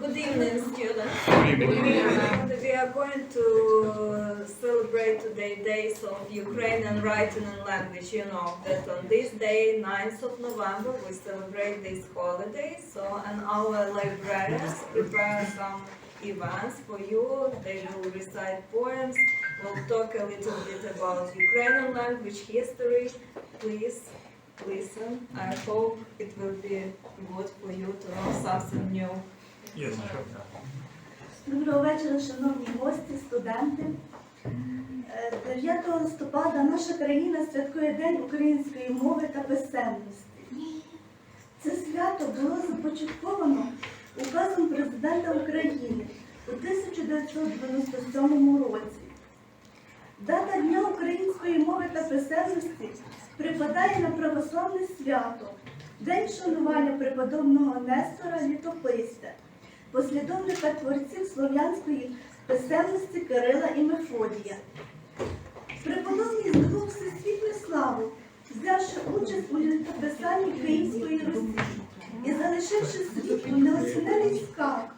Good evening, students. evening. And we are going to uh, celebrate today days of Ukrainian writing and language. You know that on this day, 9th of November, we celebrate this holiday. So, and our librarians prepare some events for you. They will recite poems. We'll talk a little bit about Ukrainian language history. Please listen. I hope it will be good for you to know something new. Доброго вечора, шановні гості, студенти. Е, 9 листопада наша країна святкує День української мови та писемності. Це свято було започатковано указом президента України у 1997 році. Дата Дня української мови та писемності припадає на православне свято, День шанування преподобного Нестора Літописця послідовника творців слов'янської писемності Кирила і Мефодія. Преподобний здобув всесвітню славу, взявши участь у літописанні Київської Русі і залишивши світу неоцінений скарб.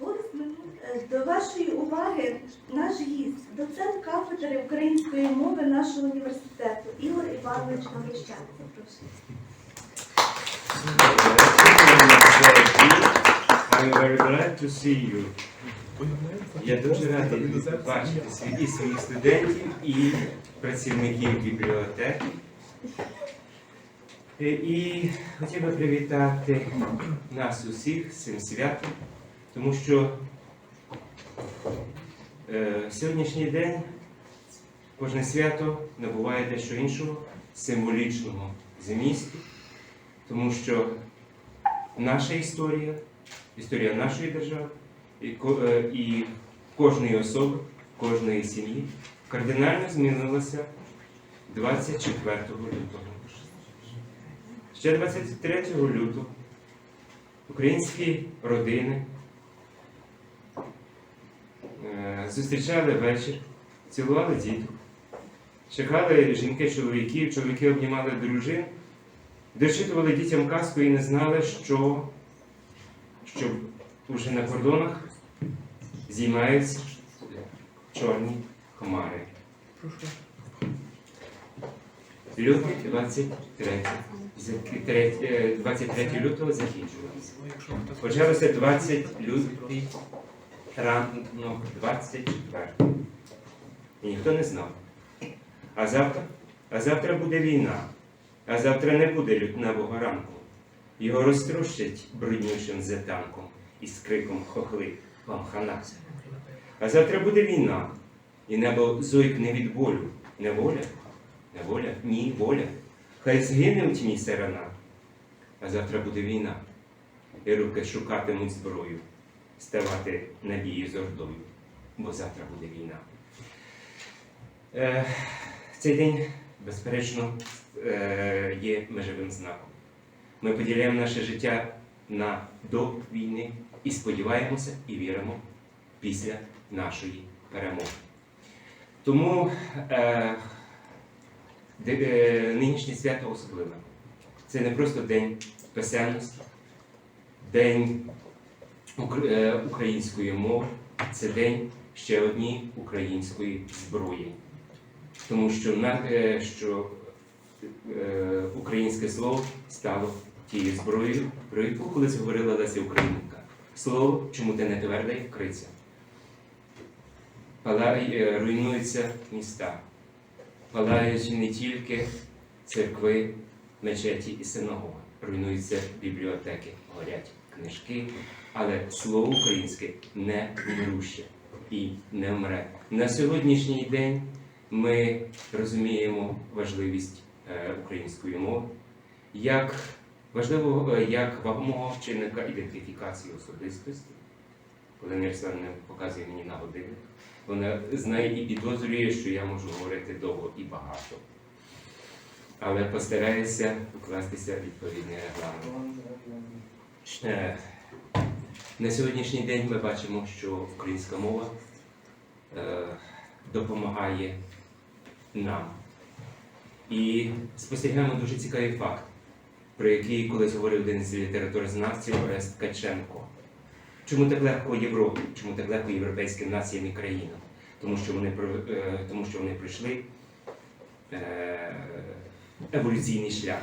Е, до вашої уваги наш гість, доцент кафедри української мови нашого університету Ігор Іванович Галищан. Прошу. I'm very glad to see you. Я дуже радий бачити свій- і своїх студентів і працівників бібліотеки. Е, І хотів би привітати нас усіх з цим святом, тому що е, сьогоднішній день кожне свято набуває дещо іншого, символічного змісту, тому що наша історія, історія нашої держави і, е, і кожної особи, кожної сім'ї кардинально змінилася 24 лютого. Ще 23 лютого українські родини е, зустрічали вечір, цілували діток, чекали жінки чоловіків, чоловіки обнімали дружин, дочитували дітям казку і не знали, що, що вже на кордонах зіймаються чорні хмари. Лютий 23, зак- треть- е, 23 лютого закінчувався. Почалося 20 лютий, ранок 24. І ніхто не знав. А завтра? А завтра буде війна. А завтра не буде лютневого ранку. Його розтрощать бруднішим зетанком з криком хохли вам хана. А завтра буде війна, і небо зойкне від болю. Не воля? Не воля? Ні, воля. Хай згине у тьмі сирена. А завтра буде війна, і руки шукатимуть зброю, ставати надії з ордою, бо завтра буде війна. Е, цей день, безперечно, е, є межовим знаком. Ми поділяємо наше життя на до війни і сподіваємося і віримо після нашої перемоги. Тому е, е, нинішнє свято особливе. Це не просто день писемності, день е, української мови, це день ще однієї української зброї. Тому що, е, що е, українське слово стало тією зброєю, про яку колись говорила Леся Українка. Слово, чому те не тверде, як криця. Палає, е, руйнуються міста, палають не тільки церкви, мечеті і синагоги, руйнуються бібліотеки, горять книжки, але слово українське не вмруще і не вмре. На сьогоднішній день ми розуміємо важливість е, української мови як важливого, е, як вагомого чинника ідентифікації особистості. Коли Нерсен показує мені на годинник, вона знає і підозрює, що я можу говорити довго і багато. Але постараюся укластися відповідний регламент. Е, На сьогоднішній день ми бачимо, що українська мова е, допомагає нам. І спостерігаємо дуже цікавий факт, про який колись говорив один з літературознавців Орест Ткаченко. Чому так легко Європі? Чому так легко європейським націям і країнам? Тому що вони е, тому що вони пройшли е, еволюційний шлях.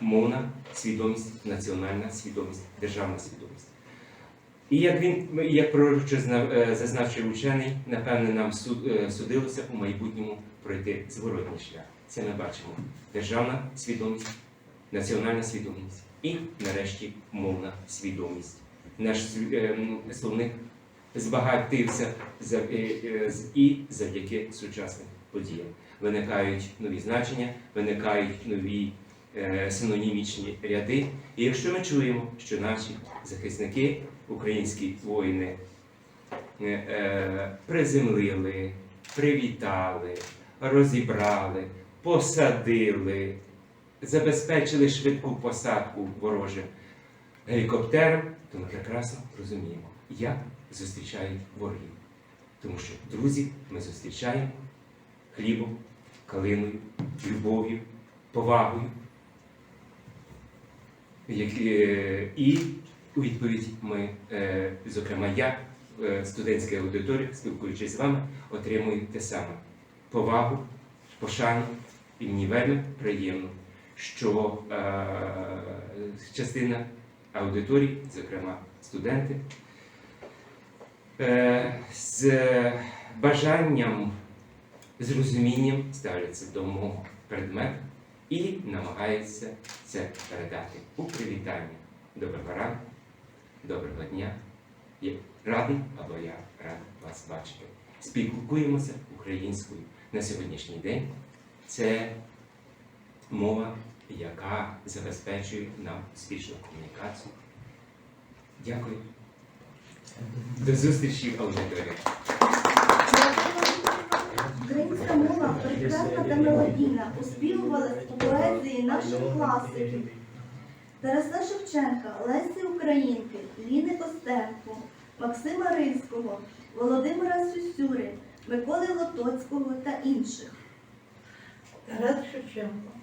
Мовна свідомість, національна свідомість, державна свідомість. І як він, як пророче е, зазначив учений, напевне, нам судилося у майбутньому пройти зворотній шлях. Це ми бачимо. Державна свідомість, національна свідомість і, нарешті, мовна свідомість. Наш е, словник збагатився е, е, і завдяки сучасним подіям. Виникають нові значення, виникають нові синонімічні ряди. І якщо ми чуємо, що наші захисники, українські воїни, приземлили, привітали, розібрали, посадили, забезпечили швидку посадку ворожим гелікоптером, то ми прекрасно розуміємо, як зустрічають ворогів. Тому що друзів ми зустрічаємо хлібом, калиною, любов'ю, повагою. Е, і у відповідь ми, е, зокрема, я, е, студентська аудиторія, спілкуючись з вами, отримую те саме повагу, пошану, і мені вельми приємно, що е, частина аудиторії, зокрема студенти, е, з бажанням, з розумінням ставляться до мого предмету і намагаються це передати у привітання. Доброго ранку, доброго дня. Я радий або я радий вас бачити. Спілкуємося українською на сьогоднішній день. Це мова, яка забезпечує нам успішну комунікацію. Дякую. До зустрічі в аудиторії. Українська мова прекрасна та мелодійна, успівувалась у поезії наших класиків. Тараса Шевченка, Лесі Українки, Ліни Костенко, Максима Рильського, Володимира Сюсюри, Миколи Лотоцького та інших. Тарас Шевченко.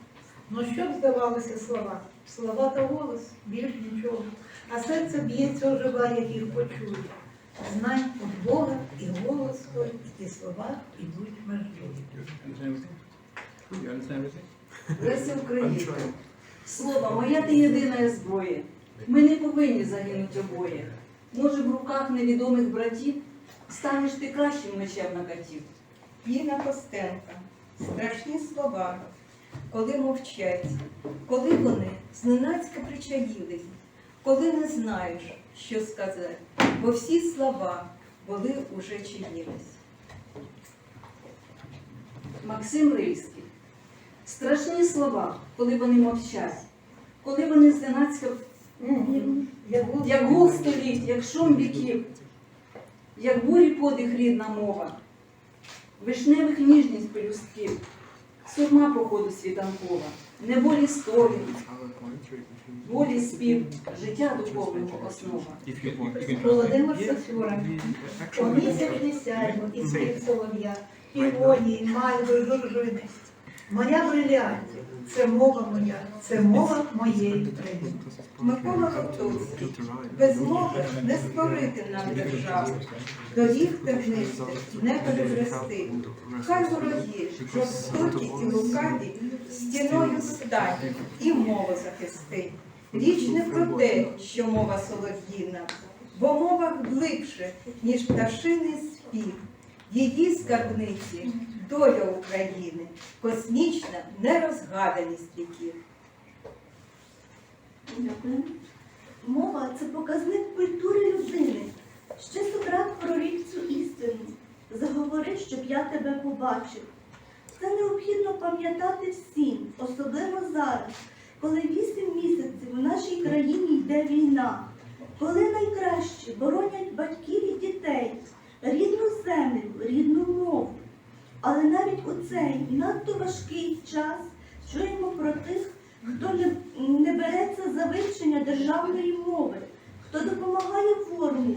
Ну що б здавалося слова? Слова та голос, більш нічого. А серце б'ється ожива, як їх почує. Знай від Бога і голос твій, і ті слова ідуть межою. Леся Українка. Слово, моя ти єдина зброя. Ми не повинні загинути обоє. Може, в руках невідомих братів станеш ти кращим мечем на катів. Ліна Костенка, страшні слова, коли мовчать, коли вони зненацька причаїлись, коли не знаєш, що сказати, бо всі слова були уже чиїмись. Максим Рильський. Страшні слова, коли вони мовчать, коли вони зненацька, як гул століть, як шум віків, як бурі подих рідна мова, вишневих ніжність пелюстків, сурма походу світанкова, неволі столі, волі спів, життя духовного основа. Володимир Сосюра. О місячні сяйво і спів солов'я, півонії, мальви, журжини. Моя брилянтів, це мова моя, це мова моєї країни. Микола Готовський, без мови не створити нам державу, доріг тернистих не перебрести. Хай вороги, жорстокі і лукаві, стіною стань і мову захисти. Річ не про те, що мова солов'їна, бо мова глибше, ніж пташиний спів. Її скарбниці доля України, космічна нерозгаданість віків. Дякую. Мова це показник культури людини. Ще Сократ прорік цю істину. Заговори, щоб я тебе побачив. Це необхідно пам'ятати всім, особливо зараз, коли вісім місяців у нашій країні йде війна, коли найкраще боронять батьків і дітей, рідну землю, рідну мову. Але навіть у цей надто важкий час чуємо про тих, хто не, не береться за вивчення державної мови, хто допомагає ворогу,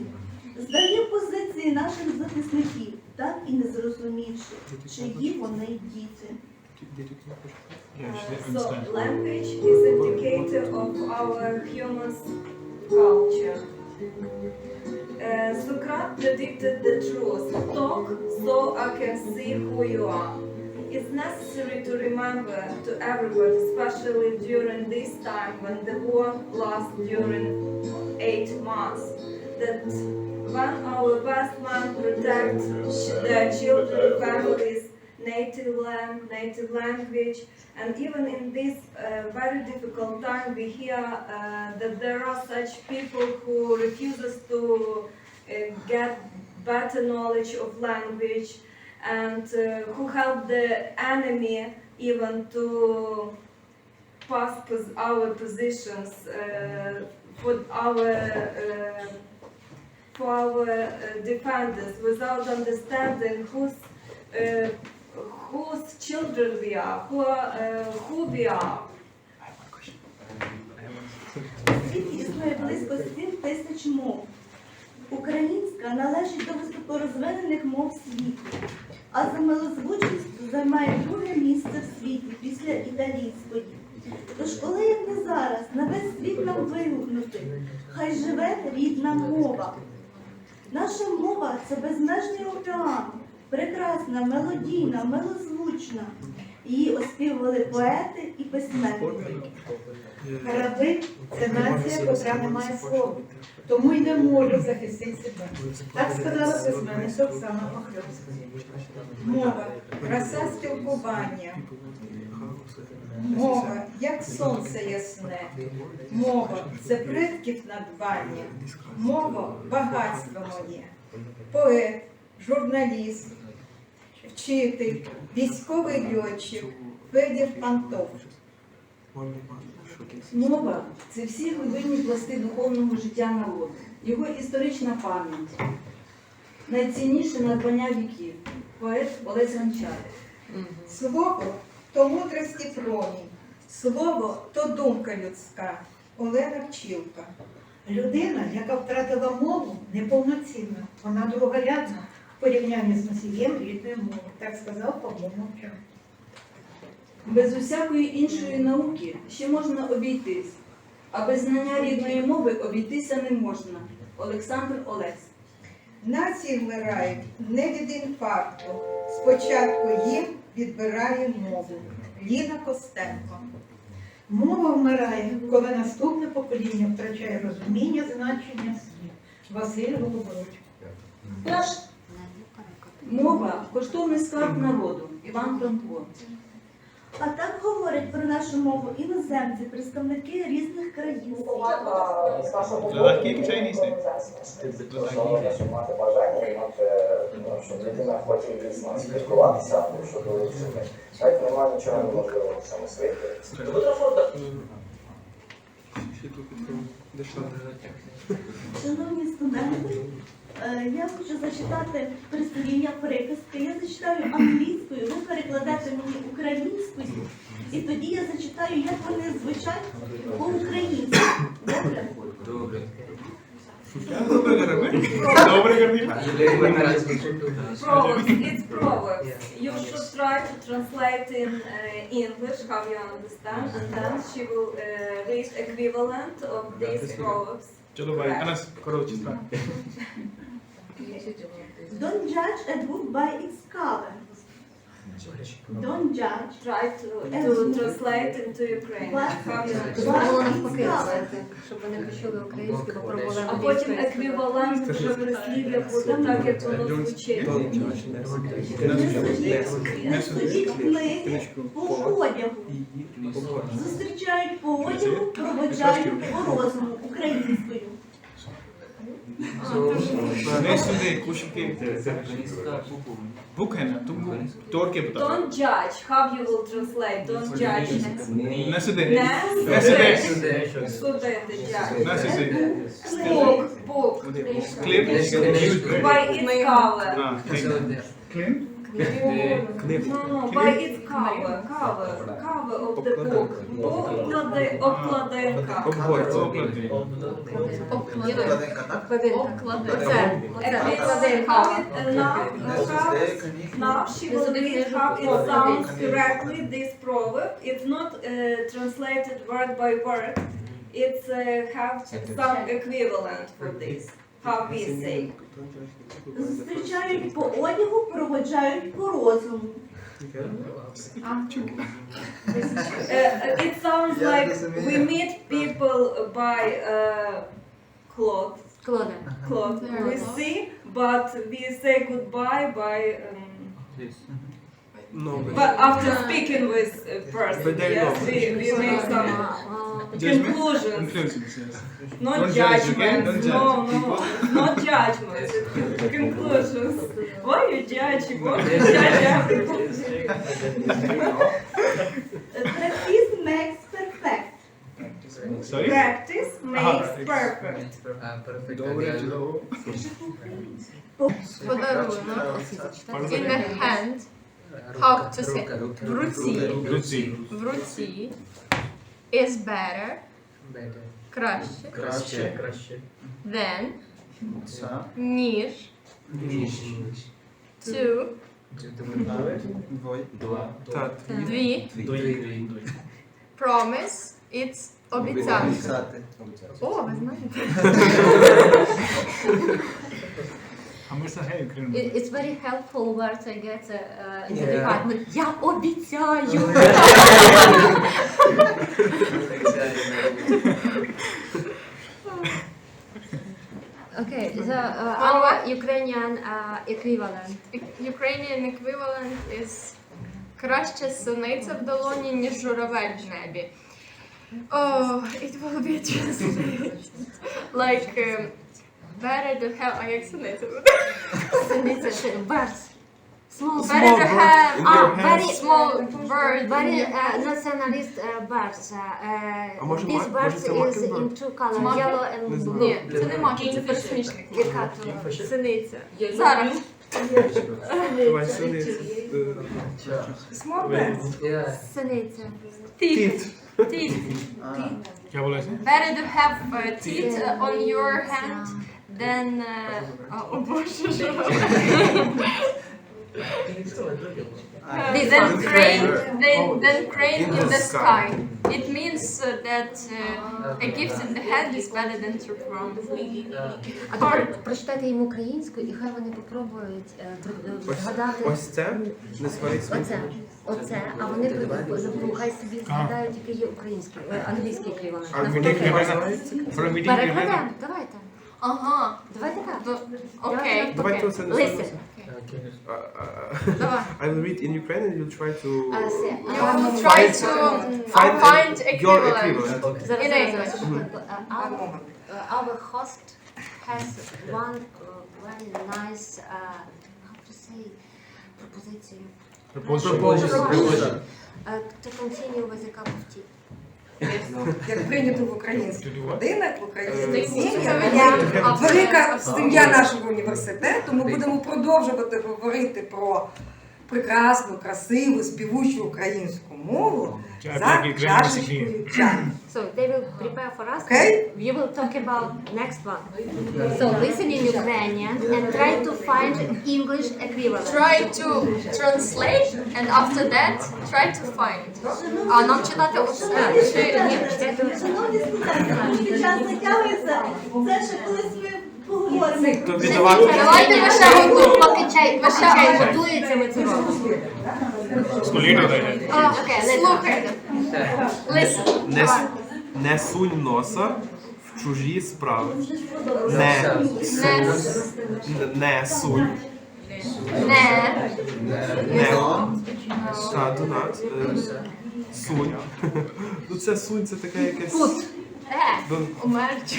здає позиції наших захисників, так і не зрозумівши, чиї вони діти. Uh, so language is indicator of our human culture. Socrates predicted the truth. Talk so I can see who you are. It's necessary to remember to everyone, especially during this time when the war lasts during eight months, that when our best men protect their children, families, native land, native language, and even in this uh, very difficult time, we hear uh, that there are such people who refuses to uh, get better knowledge of language and uh, who help the enemy even to pass pos- our positions uh, for our uh, for our uh, defenders without understanding whose uh, whose children we are, who are, uh, who we are. Існує близько 7 тисяч мов. Українська належить до високорозвинених мов світу, а за милозвучністю займає друге місце в світі після італійської. Тож коли як не зараз на весь світ нам вигукнути, хай живе рідна мова. Наша мова це безмежний океан, прекрасна, мелодійна, милозвучна. Її оспівували поети і письменники. Караби це нація, котра не має слова, тому й не може захистити себе. Так сказала письменниця Оксана Махльовська. Мова, краса спілкування. Мова, як сонце ясне. Мова це предків надбання. Мова багатство моє. Поет, журналіст, вчитель, військовий льотчик, Федір Пантов. Мова це всі глибинні пласти духовного життя народу, його історична пам'ять, найцінніше надбання віків, поет Олесь Гончар. Слово то мудрості промінь. Слово то думка людська. Олена Пчілка. Людина, яка втратила мову, неповноцінна. Вона другорядна в порівнянні з носієм рідної мови. Так сказав Павло Мовчан. Без усякої іншої науки ще можна обійтись, а без знання рідної мови обійтися не можна. Олександр Олесь. Нації вмирають не від інфаркту. Спочатку їм відбирає мову. Ліна Костенко. Мова вмирає, коли наступне покоління втрачає розуміння значення слів. Василь Голубович. Мова коштовний скарб народу. Іван Франко. А так говорять про нашу мову іноземці, представники різних країн. Легкий чайний Шановні, щоб мати бажання і мати, ну, щоб людина хоче спілкуватися, щоб. Так немає нічого неможливого в цьому світі. Шановні студенти, е, я хочу зачитати прислів'я приказки. Я зачитаю англійською, ви перекладете мені українською, і тоді я зачитаю, як вони звучать по-українськи. Добре? Добре. Proverbs. It's proverbs. You should try to translate in uh, English how you understand, and then she will uh, reach equivalent of these proverbs. चलो भाई अनस करो चिंता. Don't judge a book by its cover. Don't judge Try to, to translate into Ukrainian. How you щоб вони почули українську, А потім еквівалент вже прислів'я буде так, як воно звучить. Не судіть книги по одягу. Зустрічають по одягу, проводжають по розуму українською. Не сюди, кушки. Це це українська Букена, тому торки буде. Don't judge. How you will translate? Don't judge. Не сюди. Не Не сюди. судити. Судити judge. Не сюди. Book, book. Кліп. By its cover. А, кліп. Кліп? No, no, by its cover, cover, cover of the book. Обклади, обкладинка. Обгорці. Обгорці. Обкладинка. Оце, оце, How обкладинка. it, uh, now, how, now she will read how it sounds correctly, this proverb. It's not uh, translated word by word. It's uh, have some equivalent for this. how we say. Зустрічають по одягу, проводжають по розуму. Uh, it sounds like we meet people by uh, clothes, Клоде. clothes we see, but we say goodbye by. Um, No, but after speaking with a person, But they yes, know. we, we make some conclusions, Conclusions, yes. not Don't judge, okay? judgments. Don't no, judge no, not judgments. it's conclusions. Why you judge? Why you judge everybody? Practice makes perfect. Sorry? Practice makes practice. perfect. Добре, чудово. Подарунок. In the hand. How to say? В руці. Руці. В руці. Is better. Краще. Краще. Краще. Than. Це. Ніж. To. Два. Так. Дві. Дві. Promise. It's обіцянка. Обіцяти. О, ви знаєте. А ми ж гей, Україна. It- It's very helpful words I get uh, in the department. Я обіцяю. Okay, the uh, our Ukrainian uh, equivalent. Ukrainian equivalent is краще синиця в долоні, ніж журавель в небі. Oh, it will be translated. Like, um, better to have... А як синиця буде? Синиця це birds. Small Better to have Ah, ah, very very small bird. Very uh, nationalist uh, birds. Uh, А може this ма- bird може це is Mockingbird? in two colors, Mocking- yellow and Не знаю. blue. Ні, це не маки, це пересмішник. Яка то? Синиця. Зараз. Давай сюди. Small birds. Синиця. Teeth. Teeth. Я волосся? Better to have uh, teeth uh, on your hand than... Uh, oh, о боже, що? This crane, than, than crane In the sky. It means uh, that uh, a gift in the hand is better than two from. А тепер прочитайте їм українською, і хай вони попробують е, при- е, згадати. Ось це не свариться. Оце, оце, а вони при- хай собі згадають, який є український, е, англійський еквівалент. А Навпаки. Перекладемо, давайте. Ага, Давайте так. то, Давайте окей. навпаки. Давайте оце не Listen. свариться. Давай. I will read in Ukrainian and you'll try to Uh, say, You uh, will try to find uh, find your equivalent. equivalent. Зараз, In зараз, English. зараз, секундку. Uh, our, uh, our host has one uh, very nice, uh, how to say, пропозицію. Proposition. Uh, to continue with a cup of tea. Як прийнято в українських родинах, в українських сім'ях. Велика сім'я нашого університету. Ми будемо продовжувати говорити про прекрасну, красиву, співучу українську мову за чашечкою чаю. So they will prepare for us. Okay? We will talk about next one. So listen in Ukrainian and try to find English equivalent. Try to translate and after that try to find. А нам читати оце чи ні? Шановні студенти, під час заняття це ще колись давати Давайте ми ще одну. Поки чай, поки Ще чай готується, ми це робимо. А, Окей, Слухайте. Listen. Не, с- не сунь носа в чужі справи. Не, Не, не сунь. не, Не. Та. Е, Сунь. Ну це сунь, це таке якесь. е, умерчу.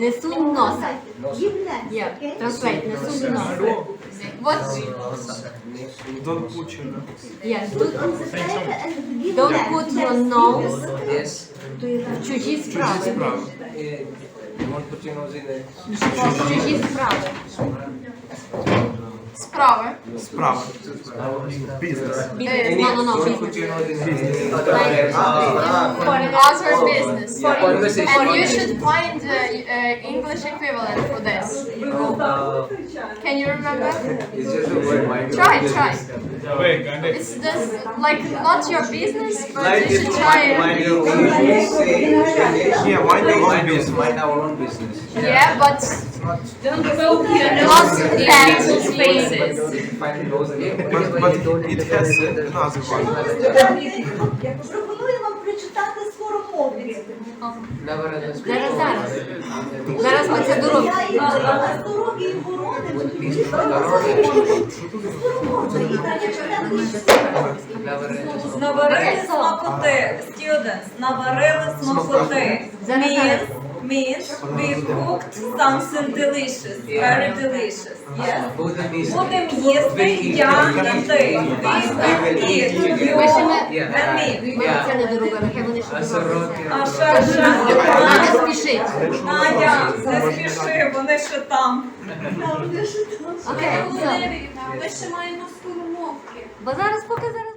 Не сунь носа. Yeah, translate, не сунь носа. Вот Don't put your Yes, and give don't put your nose Yes. в чужі справи. справи. You want put your nose in the чужі справи. Справи. Справа. Бізнес. Е, no, no, no, business. Like, other business. And you should find uh, uh, English equivalent for this. Can you remember? Try, try. It's just like not your business, but you should try it. Yeah, mind your own business. Mind our own business. Yeah, but again. But, but it has another one. Пропоную вам прочитати скоромовки. Never. Зараз, зараз. Зараз ми це доробимо. Я на і. Наварили смакоти. Students, наварили смакоти. Means, means we cooked something delicious, very delicious. Yes. Buddha means Будемо їсти, ягнути. We will eat. You and me. Це не доробили, вони ще. А ще, ще. Спішить. Надя, не спіши, вони ще там. Окей, все. Ми ще маємо скоромовки. Бо зараз поки зараз.